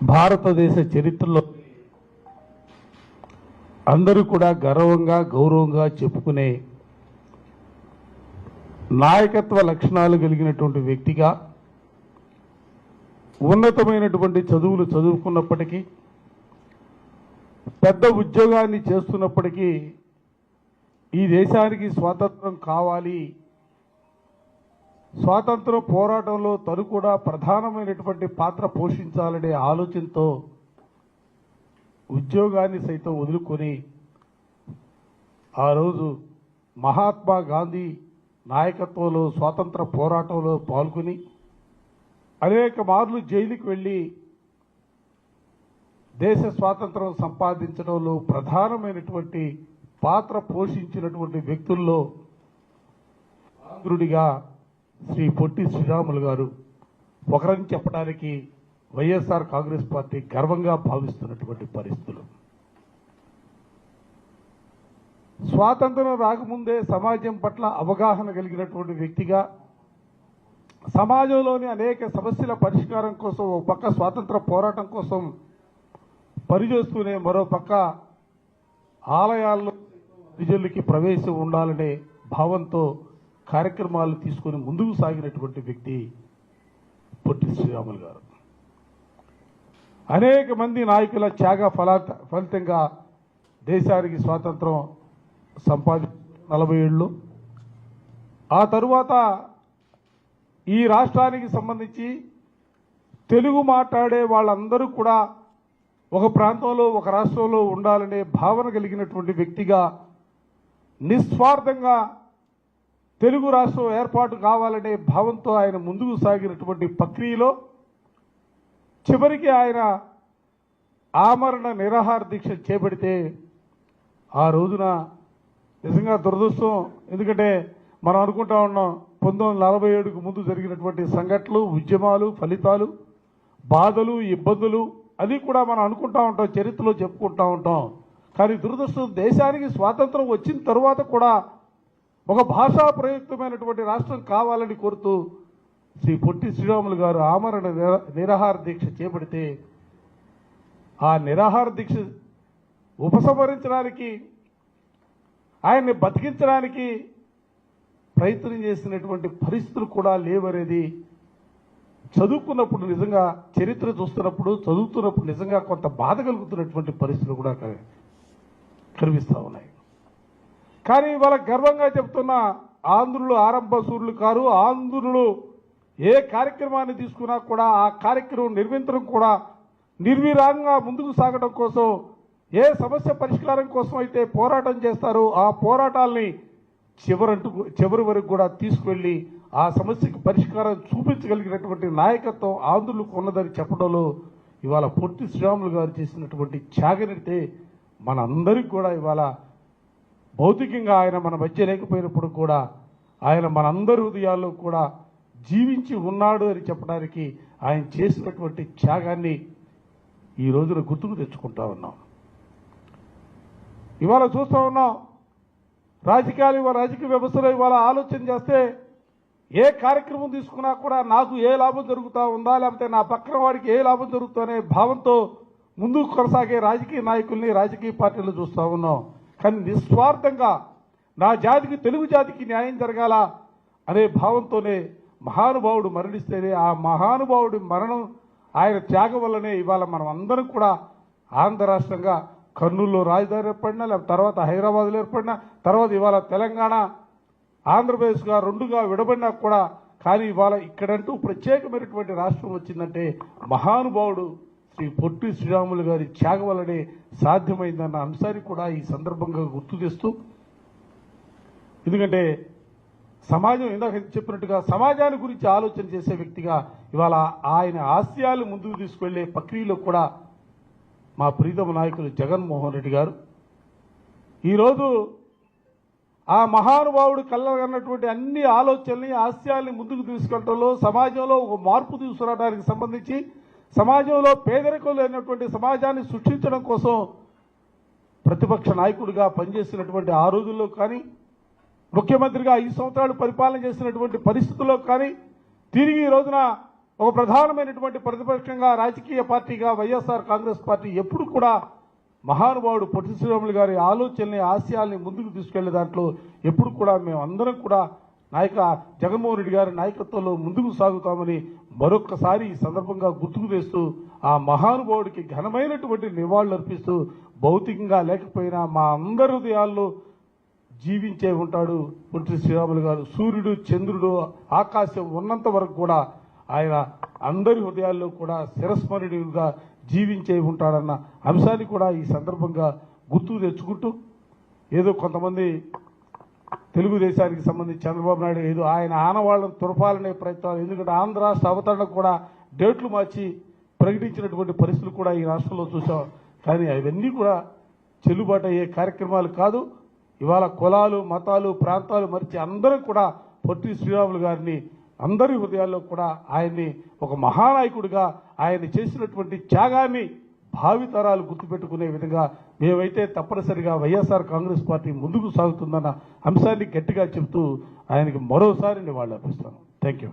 భారతదేశ చరిత్రలో అందరూ కూడా గర్వంగా గౌరవంగా చెప్పుకునే నాయకత్వ లక్షణాలు కలిగినటువంటి వ్యక్తిగా ఉన్నతమైనటువంటి చదువులు చదువుకున్నప్పటికీ పెద్ద ఉద్యోగాన్ని చేస్తున్నప్పటికీ ఈ దేశానికి స్వాతంత్రం కావాలి స్వాతంత్ర పోరాటంలో తను కూడా ప్రధానమైనటువంటి పాత్ర పోషించాలనే ఆలోచనతో ఉద్యోగాన్ని సైతం వదులుకొని ఆ రోజు మహాత్మా గాంధీ నాయకత్వంలో స్వాతంత్ర పోరాటంలో పాల్గొని అనేక మార్లు జైలుకి వెళ్ళి దేశ స్వాతంత్రం సంపాదించడంలో ప్రధానమైనటువంటి పాత్ర పోషించినటువంటి వ్యక్తుల్లో ఆంధ్రుడిగా శ్రీ పొట్టి శ్రీరాములు గారు ఒకరని చెప్పడానికి వైఎస్ఆర్ కాంగ్రెస్ పార్టీ గర్వంగా భావిస్తున్నటువంటి పరిస్థితులు. స్వాతంత్రం రాకముందే సమాజం పట్ల అవగాహన కలిగినటువంటి వ్యక్తిగా సమాజంలోని అనేక సమస్యల పరిష్కారం కోసం ఒక పక్క స్వాతంత్ర పోరాటం కోసం పనిచేస్తూనే మరో పక్క ఆలయాల్లో ప్రజలకి ప్రవేశం ఉండాలనే భావంతో కార్యక్రమాలు తీసుకొని ముందుకు సాగినటువంటి వ్యక్తి పొట్టి శ్రీరాములు గారు. అనేక మంది నాయకుల త్యాగ ఫలాత ఫలితంగా దేశానికి స్వాతంత్రం సంపాది నలభై ఏళ్ళు. ఆ తరువాత ఈ రాష్ట్రానికి సంబంధించి తెలుగు మాట్లాడే వాళ్ళందరూ కూడా ఒక ప్రాంతంలో ఒక రాష్ట్రంలో ఉండాలనే భావన కలిగినటువంటి వ్యక్తిగా నిస్వార్థంగా తెలుగు రాష్ట్రం ఏర్పాటు కావాలనే భావంతో ఆయన ముందుకు సాగినటువంటి ప్రక్రియలో చివరికి ఆయన ఆమరణ నిరాహార దీక్ష చేపడితే ఆ రోజున నిజంగా దురదృష్టం. ఎందుకంటే మనం అనుకుంటా ఉన్నాం పంతొమ్మిది వందల నలభై ఏడుకు ముందు జరిగినటువంటి సంఘటనలు ఉద్యమాలు ఫలితాలు బాధలు ఇబ్బందులు అది కూడా మనం అనుకుంటా ఉంటాం చరిత్రలో చెప్పుకుంటా ఉంటాం. కానీ దురదృష్టం దేశానికి స్వాతంత్రం వచ్చిన తర్వాత కూడా ఒక భాషా ప్రయుక్తమైనటువంటి రాష్ట్రం కావాలని కోరుతూ శ్రీ పొట్టి శ్రీరాములు గారు ఆమరణ నిరా- నిరాహార దీక్ష చేపడితే ఆ నిరాహార దీక్ష ఉపసంహరించడానికి ఆయన్ని బతికించడానికి ప్రయత్నం చేసినటువంటి పరిస్థితులు కూడా లేవనేది చదువుకున్నప్పుడు నిజంగా చరిత్ర చూస్తున్నప్పుడు చదువుతున్నప్పుడు నిజంగా కొంత బాధ కలుగుతున్నటువంటి పరిస్థితులు కూడా కనిపిస్తూ ఉన్నాయి. కానీ ఇవాళ గర్వంగా చెప్తున్న ఆంధ్రులు ఆరంభ సూర్యులు కారు ఆంధ్రులు ఏ కార్యక్రమాన్ని తీసుకున్నా కూడా ఆ కార్యక్రమం నిర్మించడం కూడా నిర్విరాంగా ముందుకు సాగడం కోసం ఏ సమస్య పరిష్కారం కోసం అయితే పోరాటం చేస్తారో ఆ పోరాటాల్ని చివరంటూ చివరి వరకు కూడా తీసుకువెళ్ళి ఆ సమస్యకు పరిష్కారం చూపించగలిగినటువంటి నాయకత్వం ఆంధ్రులకు ఉన్నదని చెప్పడంలో ఇవాళ పొట్టి శ్రీరాములు గారు చేసినటువంటి త్యాగనితే మనందరికీ కూడా ఇవాళ భౌతికంగా ఆయన మన మధ్య లేకపోయినప్పుడు కూడా ఆయన మనందరి హృదయాల్లో కూడా జీవించి ఉన్నాడు అని చెప్పడానికి ఆయన చేసినటువంటి త్యాగాన్ని ఈ రోజున గుర్తుకు తెచ్చుకుంటా ఉన్నాం. ఇవాళ చూస్తూ ఉన్నాం రాజకీయాలు ఇవాళ రాజకీయ వ్యవస్థలో ఇవాళ ఆలోచన చేస్తే ఏ కార్యక్రమం తీసుకున్నా కూడా నాకు ఏ లాభం జరుగుతూ ఉందా లేకపోతే నా పక్కన వాడికి ఏ లాభం జరుగుతుందనే భావంతో ముందుకు కొనసాగే రాజకీయ నాయకుల్ని రాజకీయ పార్టీలు చూస్తూ ఉన్నాం. కానీ నిస్వార్థంగా నా జాతికి తెలుగు జాతికి న్యాయం జరగాల అనే భావంతోనే మహానుభావుడు మరణిస్తేనే ఆ మహానుభావుడి మరణం ఆయన త్యాగం వల్లనే ఇవాళ మనం అందరం కూడా ఆంధ్ర రాష్ట్రంగా కర్నూలులో రాజధాని ఏర్పడినా లేకపోతే తర్వాత హైదరాబాద్లో ఏర్పడినా తర్వాత ఇవాళ తెలంగాణ ఆంధ్రప్రదేశ్గా రెండుగా విడబడినా కూడా కానీ ఇవాళ ఇక్కడంటూ ప్రత్యేకమైనటువంటి రాష్ట్రం వచ్చిందంటే మహానుభావుడు శ్రీ పొట్టి శ్రీరాములు గారి త్యాగం వల్లనే సాధ్యమైందన్న అంశాన్ని కూడా ఈ సందర్భంగా గుర్తు చేస్తూ ఎందుకంటే సమాజం ఇందాక చెప్పినట్టుగా సమాజాన్ని గురించి ఆలోచన చేసే వ్యక్తిగా ఇవాళ ఆయన ఆశయాలు ముందుకు తీసుకెళ్ళే ప్రక్రియలో కూడా మా ప్రీతమ నాయకులు జగన్మోహన్ రెడ్డి గారు. ఈరోజు ఆ మహానుభావుడు కళ్ళగన్నటువంటి అన్ని ఆలోచనల్ని ఆశయాల్ని ముందుకు తీసుకెళ్ళడంలో సమాజంలో ఒక మార్పు తీసుకురావడానికి సంబంధించి సమాజంలో పేదరికం లేనటువంటి సమాజాన్ని సృష్టించడం కోసం ప్రతిపక్ష నాయకుడిగా పనిచేసినటువంటి ఆ రోజుల్లో కానీ ముఖ్యమంత్రిగా ఐదు సంవత్సరాలు పరిపాలన చేసినటువంటి పరిస్థితుల్లో కానీ తిరిగి ఈ రోజున ఒక ప్రధానమైనటువంటి ప్రతిపక్షంగా రాజకీయ పార్టీగా వైఎస్ఆర్ కాంగ్రెస్ పార్టీ ఎప్పుడు కూడా మహానుభావుడు పొట్టి శ్రీరాములు గారి ఆలోచనని ఆశయాల్ని ముందుకు తీసుకెళ్ళే దాంట్లో ఎప్పుడు కూడా మేము అందరం కూడా నాయక జగన్మోహన్ రెడ్డి గారి నాయకత్వంలో ముందుకు సాగుతామని మరొక్కసారి ఈ సందర్భంగా గుర్తుకు తెస్తూ ఆ మహానుభావుడికి ఘనమైనటువంటి నివాళులు అర్పిస్తూ భౌతికంగా లేకపోయినా మా అందరి హృదయాల్లో జీవించే ఉంటాడు పుంటి శ్రీరాములు గారు. సూర్యుడు చంద్రుడు ఆకాశం ఉన్నంత వరకు కూడా ఆయన అందరి హృదయాల్లో కూడా చిరస్మరణీయులుగా జీవించే ఉంటాడన్న అంశాన్ని కూడా ఈ సందర్భంగా గుర్తుకు తెచ్చుకుంటూ ఏదో కొంతమంది తెలుగుదేశానికి సంబంధించి చంద్రబాబు నాయుడు ఏదో ఆయన ఆనవాళ్ళను తురపాలనే ప్రయత్నాలు. ఎందుకంటే ఆంధ్ర రాష్ట్ర అవతరణకు కూడా డేట్లు మార్చి ప్రకటించినటువంటి పరిస్థితులు కూడా ఈ రాష్ట్రంలో చూసాం. కానీ అవన్నీ కూడా చెల్లుబాటు అయ్యే కార్యక్రమాలు కాదు. ఇవాళ కులాలు మతాలు ప్రాంతాలు మరిచి అందరూ కూడా పొట్టి శ్రీరాములు గారిని అందరి హృదయాల్లో కూడా ఆయన్ని ఒక మహానాయకుడిగా ఆయన చేసినటువంటి త్యాగాన్ని భావితరాలు గుర్తుపెట్టుకునే విధంగా మేమైతే తప్పనిసరిగా వైఎస్ఆర్ కాంగ్రెస్ పార్టీ ముందుకు సాగుతుందన్న అంశాన్ని గట్టిగా చెబుతూ ఆయనకి మరోసారి నివాళులు అర్పిస్తాను థ్యాంక్ యూ